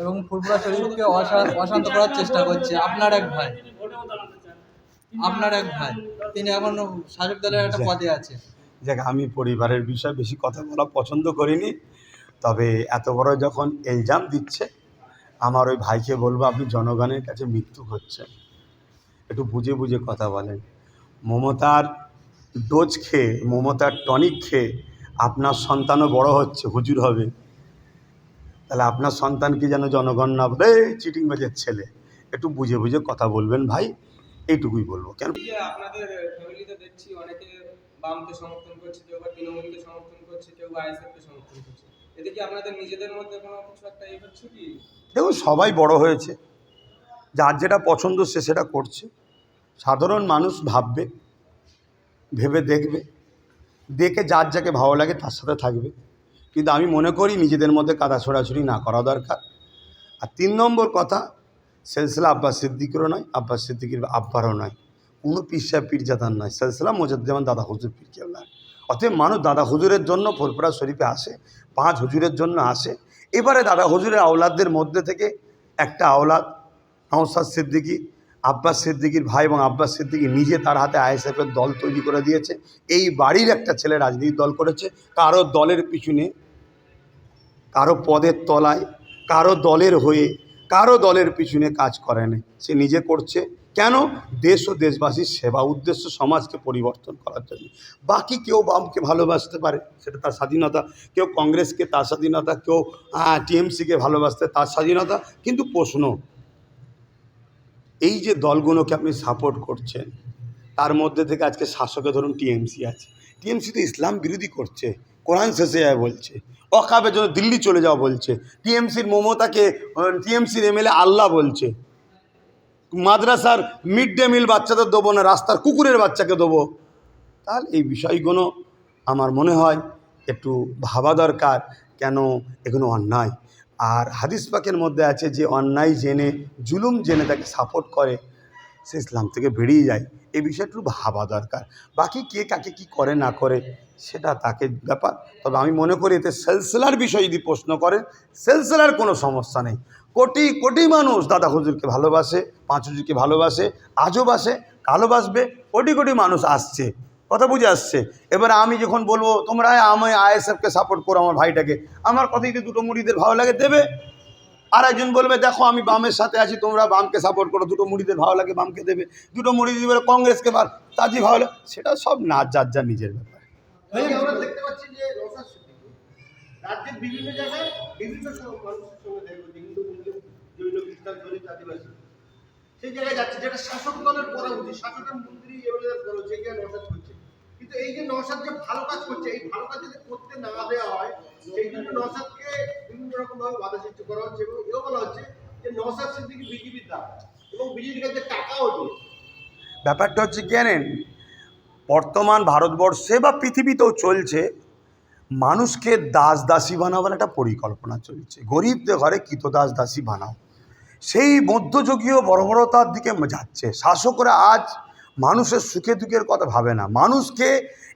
এবং ফুরফুরা শরীফকে অশান্ত করার চেষ্টা করছে আপনার এক ভাই। আপনার এক ভাই। তিনি এখন শাসক দলের একটা পদে আছে দেখ আমি পরিবারের বিষয়ে বেশি কথা বলা পছন্দ করিনি তবে এত বড় যখন এলজাম দিচ্ছে আমার ওই ভাইকে বলব আপনি জনগণের কাছে মৃত্যু হচ্ছেন একটু বুঝে বুঝে কথা বলেন। মমতার ডোজ খেয়ে মমতার টনিক খেয়ে আপনার সন্তানও বড় হচ্ছে হুজুর হবে। তাহলে আপনার সন্তানকে যেন জনগণ না বলে চিটিং বাজের ছেলে। একটু বুঝে বুঝে কথা বলবেন ভাই এইটুকুই বলব। কেন? আপনাদের ফ্যামিলিতে দেখছি অনেকে বামকে সমর্থন করছে কেউ বা তৃণমূলকে সমর্থন করছে কেউ বা আইএসএফকে সমর্থন করছে। এতে কি আপনাদের নিজেদের মধ্যে কোনো কিছু একটা এই হচ্ছে কি? দেখুন সবাই বড় হয়েছে। যার যেটা পছন্দ সে সেটা করছে। সাধারণ মানুষ ভাববে ভেবে দেখবে। দেখে যার যাকে ভালো লাগে তার সাথে থাকবে। কিন্তু আমি মনে করি নিজেদের মধ্যে কাদা ছোড়াছুড়ি না করা দরকার। আর তিন নম্বর কথা, সেলসিলা আব্বাস সিদ্দিকেরও নয়, আব্বাস সিদ্দিকির আব্বারও নয়। কোনো পিসা পীরজাদার নয়। সেলসিলা মোজাদ্দেমান দাদা হুজুর কেবলা অতএব মানুষ দাদা হুজুরের জন্য ফুরফুরা শরীফে আসে, পাঁচ হুজুরের জন্য আসে। এবারে দাদা হুজুরের আওলাদদের মধ্যে থেকে একটা আওলাদ নওসাদ সিদ্দিকী, আব্বাস সিদ্দিকির ভাই এবং আব্বাস সিদ্দিকি নিজে তার হাতে আইএসএফের দল তৈরি করে দিয়েছে। এই বাড়ির একটা ছেলে রাজনীতির দল করেছে, কারও দলের পিছনে কারও পদের তলায়, কারও দলের হয়ে, কারও দলের পিছনে কাজ করে না। সে নিজে করছে। কেন? দেশ ও দেশবাসীর সেবা উদ্দেশ্য সমাজকে পরিবর্তন করার জন্য। বাকি কেউ বামকে ভালোবাসতে পারে, সেটা তার স্বাধীনতা। কেউ কংগ্রেসকে তার স্বাধীনতা, কেউ টিএমসিকে ভালোবাসতে তার স্বাধীনতা। কিন্তু প্রশ্ন, এই যে দলগুলোকে আপনি সাপোর্ট করছেন, তার মধ্যে থেকে আজকে শাসকে ধরুন টিএমসি আছে। টিএমসি তো ইসলাম বিরোধী করছে। কোরআন শেষে যায় বলছে। অকাবের জন্য দিল্লি চলে যাওয়া বলছে। টিএমসির মমতাকে টিএমসির এমএলএ আল্লাহ বলছে। মাদ্রাসার মিড ডে মিল বাচ্চাদের দেবো না, রাস্তার কুকুরের বাচ্চাকে দেবো। তাহলে এই বিষয়গুলো আমার মনে হয় একটু ভাবা দরকার কেন এগুলো অন্যায়। আর হাদিস পাকের মধ্যে আছে যে, অন্যায় জেনে, জুলুম জেনে তাকে সাপোর্ট করে। সে ইসলাম থেকে বেরিয়ে যায়। এই বিষয়টা একটু ভাবা দরকার। বাকি কে কাকে কি করে না করে, সেটা তাকে ব্যাপার। তবে আমি মনে করি এতে সেলসেলার বিষয় যদি প্রশ্ন করে সেলসেলার কোনো সমস্যা নেই। কোটি কোটি মানুষ দাদা হুজুরকে ভালোবাসে, পাঁচ হুজুরকে ভালোবাসে, আজও বাসে কালো বাসবে, কোটি কোটি মানুষ আসছে, কথা বুঝে আসছে। এবার আমি যখন বলব, তোমরা আমি আইএসএফকে সাপোর্ট করো আমার ভাইটাকে, আমার কথা যদি দুটো মুড়িদের ভালো লাগে, দেবে। আর একজন বলবে, দেখো, আমি বামের সাথে আছি, তোমরা বামকে সাপোর্ট করো, দুটো মুড়িদের ভালো লাগে বামকে দেবে, দুটো মুড়ি দিবে, কংগ্রেসকে ভালো তাজি ভালো লাগে। সেটা সব না যার যার নিজের ব্যাপার। যে যে কিন্তু এই যে নওশাদ যে ভালো কাজ করছে, এই ভালো কাজ যদি করতে না দেওয়া হয়, সেই জন্য নওশাদকে বাধা সৃষ্টি করা হচ্ছে এবং বলা হচ্ছে যে সিদ্দিকী বিজেপির দাম এবং বিজেপির কাছে ব্যাপারটা হচ্ছে কি জানেন? বর্তমান ভারতবর্ষে বা পৃথিবীতেও চলছে, মানুষকে দাস দাসী বানাবার একটা পরিকল্পনা চলছে। গরিবদের ঘরে দাস দাসী বানাও। সেই মধ্যযুগীয় বর্বরতার দিকে যাচ্ছে। শাসকরা আজ মানুষের সুখে দুঃখের কথা ভাবে না। মানুষকে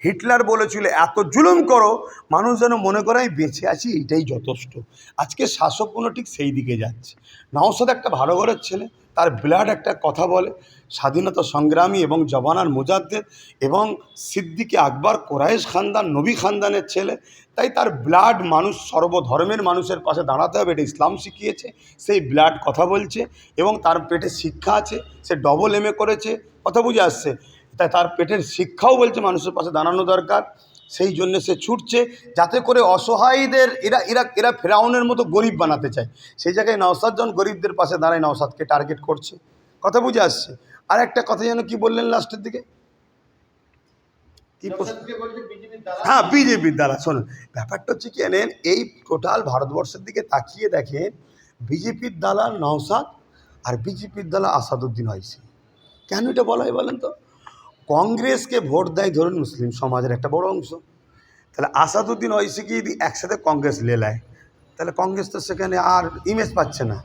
হিটলার বলেছিল, এত জুলুম করো, মানুষ যেন মনে করে, আমি বেঁচে আছি এটাই যথেষ্ট। আজকে শাসক কোনো ঠিক সেই দিকে যাচ্ছে। নওসাদ একটা ভালো ঘরের ছেলে তার ব্লাড একটা কথা বলে, স্বাধীনতা সংগ্রামী এবং জবানার মুজাদ্দের এবং সিদ্দিকে আকবর কোরাইশ খানদান, নবী খানদানের ছেলে। তাই তার ব্লাড মানুষ, সর্বধর্মের মানুষের পাশে দাঁড়াতে হবে, এটা ইসলাম শিখিয়েছে, সেই ব্লাড কথা বলছে এবং তার পেটে শিক্ষা আছে, সে ডবল এম করেছে, কথা বুঝে আসছে। তাই তার পেটের শিক্ষাও বলছে মানুষের পাশে দাঁড়ানো দরকার। সেই জন্য সে ছুটছে যাতে করে অসহায়দের এরা এরা এরা ফেরাউনের মতো গরিব বানাতে চায়। সেই জায়গায় নওসাদ যখন গরিবদের পাশে দাঁড়ায় নওসাদকে টার্গেট করছে। কথা বুঝে আসছে? আর একটা কথা যেন কি বললেন লাস্টের দিকে? হ্যাঁ বিজেপির দ্বারা শোনেন। ব্যাপারটা হচ্ছে কি জানেন এই টোটাল ভারতবর্ষের দিকে তাকিয়ে দেখেন বিজেপির দালাল নওসাদ আর বিজেপির দালাল আসাদুদ্দিন আইসি কেন এটা বলা হয় বলেন তো? কংগ্রেসকে ভোট দেয়, ধরুন মুসলিম সমাজের একটা বড় অংশ। তাহলে আসাদুদ্দিন ঐসিকে যদি একসাথে কংগ্রেস লেলায়, তাহলে কংগ্রেস তো সেখানে আর ইমেজ পাচ্ছে না।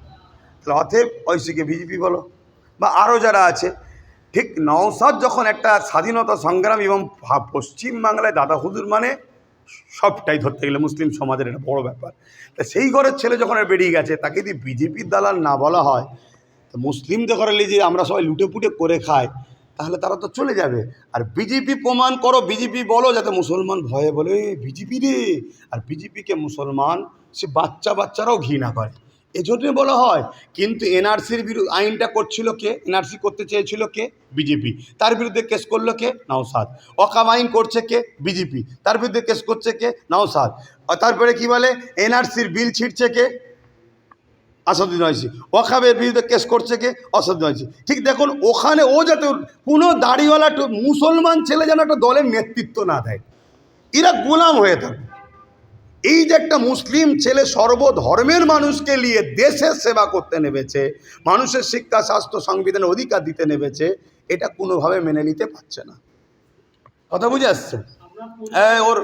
তাহলে অতএব ঐসিকে বিজেপি বলো, বা আরও যারা আছে, ঠিক নওসাদ যখন একটা স্বাধীনতা সংগ্রাম এবং পশ্চিমবাংলায় দাদা হুজুর মানে সবটাই ধরতে গেলে মুসলিম সমাজের একটা বড় ব্যাপার। তা সেই ঘরের ছেলে যখন বেরিয়ে গেছে, তাকে যদি বিজেপির দালাল না বলা হয়, তো মুসলিমদের ঘরে যে আমরা সবাই লুটেপুটে করে খাই। তাহলে তারা তো চলে যাবে। আর বিজেপি প্রমাণ করো, বিজেপি বলো, যাতে মুসলমান ভয়ে বলে বিজেপি রে। আর বিজেপিকে মুসলমান, সে বাচ্চা বাচ্চারাও ঘৃণা করে। এজন্য বলা হয়, কিন্তু এনআরসির বিরুদ্ধে আইনটা করছিল কে? এনআরসি করতে চেয়েছিল কে? বিজেপি। তার বিরুদ্ধে কেস করল কে? নওসাদ অকাম আইন করছে কে? বিজেপি। তার বিরুদ্ধে কেস করছে কে? নওসাদ তারপরে কি বলে? এনআরসির বিল ছিটছে কে? আসাদুদ্দিন ওয়াইসি ওখাবের বিরুদ্ধে কেস করছে কে? আসাদুদ্দিন ওয়াইসি ঠিক দেখুন, ওখানে ও যাতে কোনো দাড়িওয়ালা মুসলমান ছেলে যেন একটা দলের নেতৃত্ব না দেয়। এরা গোলাম হয়ে থাকে। এই যে একটা মুসলিম ছেলে সর্বধর্মের মানুষকে নিয়ে দেশের সেবা করতে নেমেছে, মানুষের শিক্ষা, স্বাস্থ্য, সংবিধানের অধিকার দিতে নেমেছে, এটা কোনোভাবে মেনে নিতে পারছে না। কথা বুঝে আসছে? হ্যাঁ ওর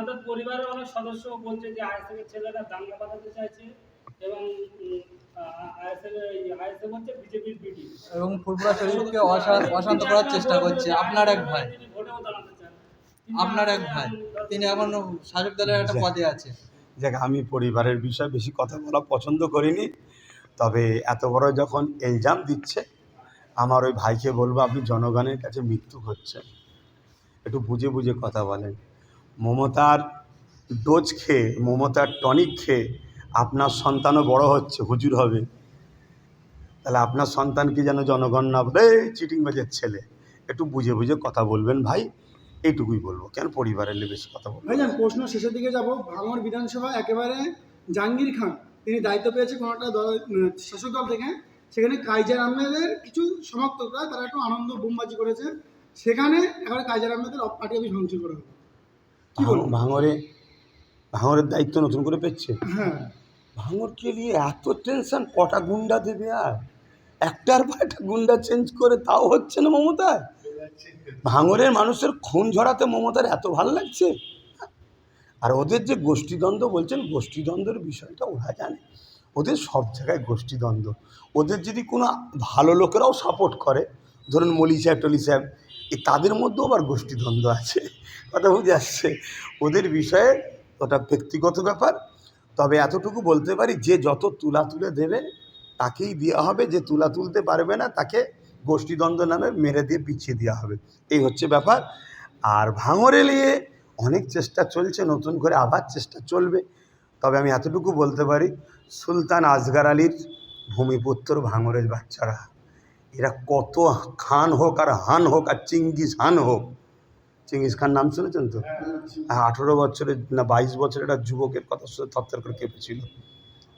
আপনাদের পরিবারের অনেক সদস্য বলছে যে আইএসএফ ছেলেরা দাঙ্গা বাঁধাতে চাইছে এবং এবং ফুরফুরা শরীফকে অশান্ত করার চেষ্টা করছে। আপনার এক ভাই। আপনার এক ভাই। তিনি এখন শাসক দলের একটা পদে আছে। দেখ আমি পরিবারের বিষয়ে বেশি কথা বলা পছন্দ করিনি। তবে এত বড় যখন এলজাম দিচ্ছে আমার ওই ভাইকে বলব আপনি জনগণের কাছে মৃত্যু হচ্ছে। একটু বুঝে বুঝে কথা বলেন। মমতার ডোজ খেয়ে মমতার টনিক খেয়ে আপনার সন্তানও বড় হচ্ছে হুজুর হবে। তাহলে আপনার সন্তানকে যেন জনগণ না বলে চিটিং বাজের ছেলে। একটু বুঝে বুঝে কথা বলবেন ভাই এইটুকুই বলব। কেন পরিবারের নিয়ে বেশি কথা বলব? ভাইজান প্রশ্ন শেষের দিকে যাব। ভাঙড় বিধানসভা একেবারে জাহাঙ্গীর খান তিনি দায়িত্ব পেয়েছে কোনো একটা দল উম, শাসক দল থেকে। সেখানে কাইজার আহমেদের কিছু সমর্থকরা তারা একটু আনন্দ বোমবাজি করেছে। সেখানে একেবারে কাইজার আহমেদের পার্টি অফিস ভাঙচুর করা হবে? ভাঙরে ভাঙরের দায়িত্ব নতুন করে পেচ্ছে হ্যাঁ। ভাঙরকে নিয়ে এত টেনশন কটা গুন্ডা দেবে আর? একটার পর একটা গুন্ডা চেঞ্জ করে তাও হচ্ছে না মমতার? ভাঙরের মানুষের খুন ঝরাতে মমতার এত ভালো লাগছে? আর ওদের যে গোষ্ঠীদ্বন্দ্ব বলছেন গোষ্ঠীদ্বন্দ্বের বিষয়টা ওরা জানে। ওদের সব জায়গায় গোষ্ঠীদ্বন্দ্ব। ওদের যদি কোনো ভালো লোকেরাও সাপোর্ট করে ধরুন মলি সাহেব টলি সাহেব তাদের মধ্যেও আবার গোষ্ঠীদ্বন্দ্ব আছে। কথা বুঝে আসছে? ওদের বিষয়ে ওটা ব্যক্তিগত ব্যাপার। তবে এতটুকু বলতে পারি, যে যত তুলা তুলে দেবে, তাকেই দেওয়া হবে। যে তুলা তুলতে পারবে না, তাকে গোষ্ঠীদ্বন্দ্ব নামে মেরে দিয়ে পিছিয়ে দেওয়া হবে। এই হচ্ছে ব্যাপার। আর ভাঙরে নিয়ে অনেক চেষ্টা চলছে, নতুন করে আবার চেষ্টা চলবে। তবে আমি এতটুকু বলতে পারি, সুলতান আজগার আলীর ভূমিপুত্র ভাঙরের বাচ্চারা। এরা কত খান হোক আর হান হোক আর চিঙ্গিস হান হোক। চিঙ্গিস খান নাম শুনেছেন তো? হ্যাঁ আঠেরো বছরের না বাইশ বছরের একটা যুবকের কথা শুনে থরথর করে কেঁপেছিল।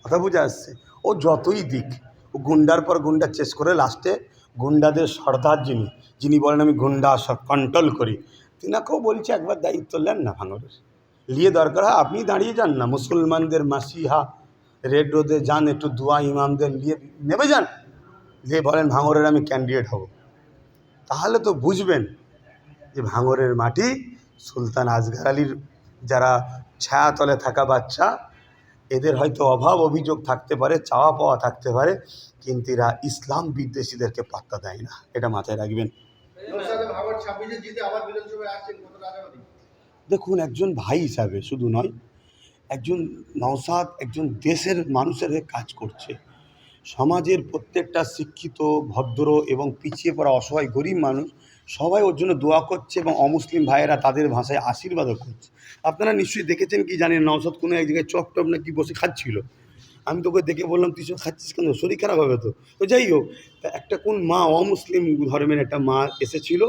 কথা বুঝে আসছে? ও যতই দিক ও গুন্ডার পর গুন্ডা চেস করে লাস্টে গুন্ডাদের সর্দার যিনি যিনি বলেন আমি গুন্ডা কন্ট্রোল করি। তিনাকেও বলছে একবার দায়িত্ব নেন না ভাঙরের। নিয়ে দরকার হয় আপনি দাঁড়িয়ে যান না। মুসলমানদের মাসিহা রেড রোদে যান একটু দুয়া ইমামদের নিয়ে নেবে যান। দিয়ে বলেন ভাঙরের আমি ক্যান্ডিডেট হব। তাহলে তো বুঝবেন যে ভাঙরের মাটি সুলতান আজগার আলীর যারা ছায়াতলে থাকা বাচ্চা, এদের হয়তো অভাব অভিযোগ থাকতে পারে, চাওয়া পাওয়া থাকতে পারে, কিন্তু এরা ইসলাম বিদ্বেষীদেরকে পাত্তা দেয় না। এটা মাথায় রাখবেন। দেখুন, একজন ভাই হিসাবে শুধু নয়, একজন নওসাদ একজন দেশের মানুষের কাজ করছে। সমাজের প্রত্যেকটা শিক্ষিত, ভদ্র এবং পিছিয়ে পড়া অসহায় গরিব মানুষ সবাই ওর জন্য দোয়া করছে এবং অমুসলিম ভাইয়েরা তাদের ভাষায় আশীর্বাদও করছে। আপনারা নিশ্চয়ই দেখেছেন কি জানেন নওসাদ কোনো এক জায়গায় চপ টপ না কি বসে খাচ্ছিল? আমি তোকে দেখে বললাম, তুই সব খাচ্ছিস কেন? শরীর খারাপ হবে তো? তো যাই হোক একটা কোন মা অমুসলিম ধর্মের একটা মা এসেছিল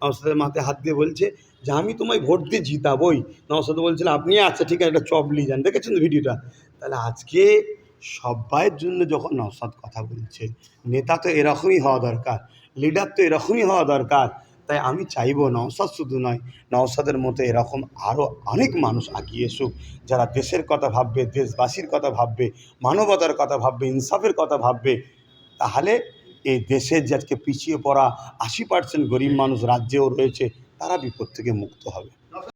নওসাদের মাথায় হাত দিয়ে বলছে, যে আমি তোমায় ভোট দিয়ে জিতাবই। নওসাদ বলছিল, আপনি আচ্ছা ঠিক আছে, একটা চপ নিয়ে যান। দেখেছেন ভিডিওটা? তাহলে আজকে সবাইয়ের জন্য যখন নওসাদ কথা বলছে, নেতা তো এরকমই হওয়া দরকার লিডার তো এরকমই হওয়া দরকার, তাই আমি চাইব নওসাদ শুধু নয়, নওসাদের মতো এরকম আরও অনেক মানুষ আগিয়ে এসুক, যারা দেশের কথা ভাববে, দেশবাসীর কথা ভাববে, মানবতার কথা ভাববে, ইনসাফের কথা ভাববে, তাহলে এই দেশের যে আজকে পিছিয়ে পড়া আশি পার্সেন্ট গরিব মানুষ রাজ্যেও রয়েছে, তারা বিপদ থেকে মুক্ত হবে।